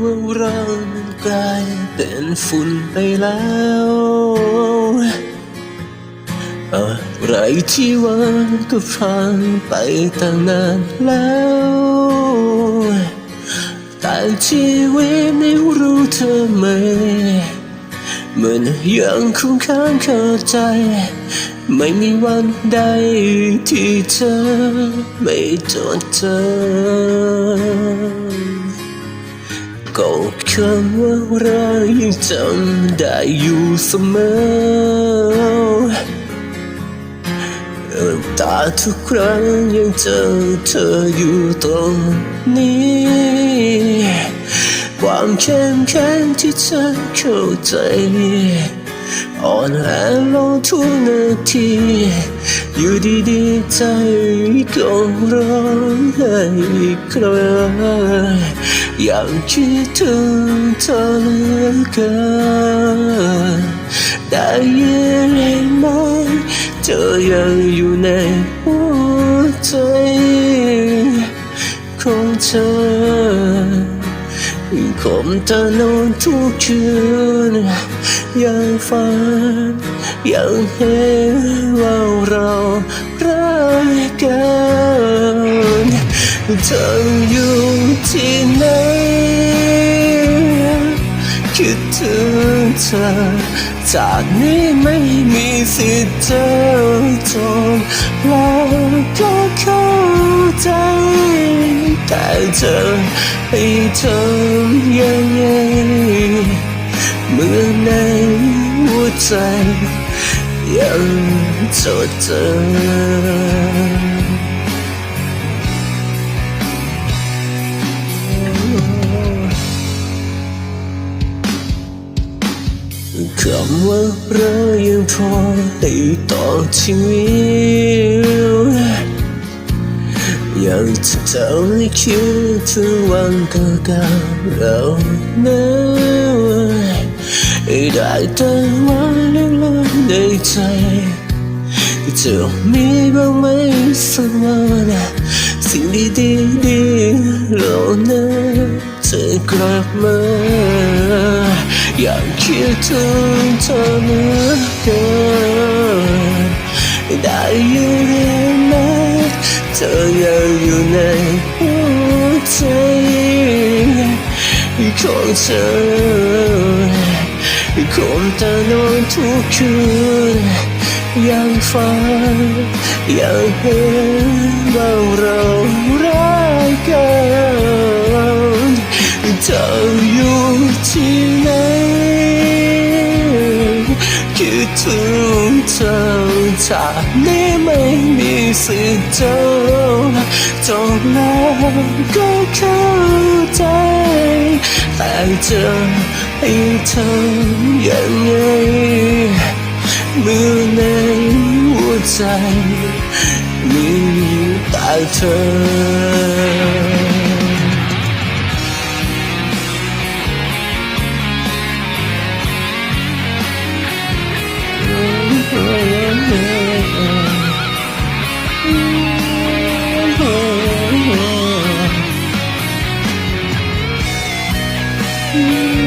ว่าเรานั้นกลายเป็นฝุ่นไปแล้วอะไรที่หวาก็ผ่านไปตั้งนานแล้ว แต่ชีวิตไม่รู้เธอไหมเหมันยังคงค้างคาใจ ไม่มีวันใดที่เธอไม่จดจ ก็คำว่าเรายังจำได้อยู่เสมอตาทุกครั้งยังเจอเธออยู่ตรงนี้ ความเข้มแข็งที่เธอเข้าใจ อ่อนแอลงทุกนาที อยู่ดีๆใจก็ร้องไห้ครางอยากคิดถึงเธอเหลือเกินได้ยินไหมเธอยังอยู่ในหัวใจของเธอคมตานอนทุกคืน ยังฝัน ยังเห็นว่าเรารักกันเธออยู่ที่ไหนคิดถึงเธอ จากนี้ไม่มีสิทธิ์เจอจนแล้วก็เข้าใจ แต่เธอให้ทำยังไงเมื่อในหัว ใจยังจดจำคำว่าเรายังพอให้ต่อชีวิตอยากจะทำให้คิดถึงวันเก่าๆเรานั้น ให้ได้แต่วันเล็กๆในใจจะมีบ้างไหมสักวันสิ่งดีๆดีๆเหล่านั้นจะกลับมาอยากคิดถึงเธอเหลือเกินได้ยินไหมเธอยังอยู่ในหัวใจของเธอ คงตานอนทุกคืนยังฝันยังเห็นว่าเรารักกันเธออยู่ที่ไหนคิดถึงเธอจากนี้ไม่มีสิทธิ์เจอจบแล้วก็เข้าใจแต่เธอ ให้เธออย่างไงเมื่อในหัวใจมีอยู่แต่เธอ嗯。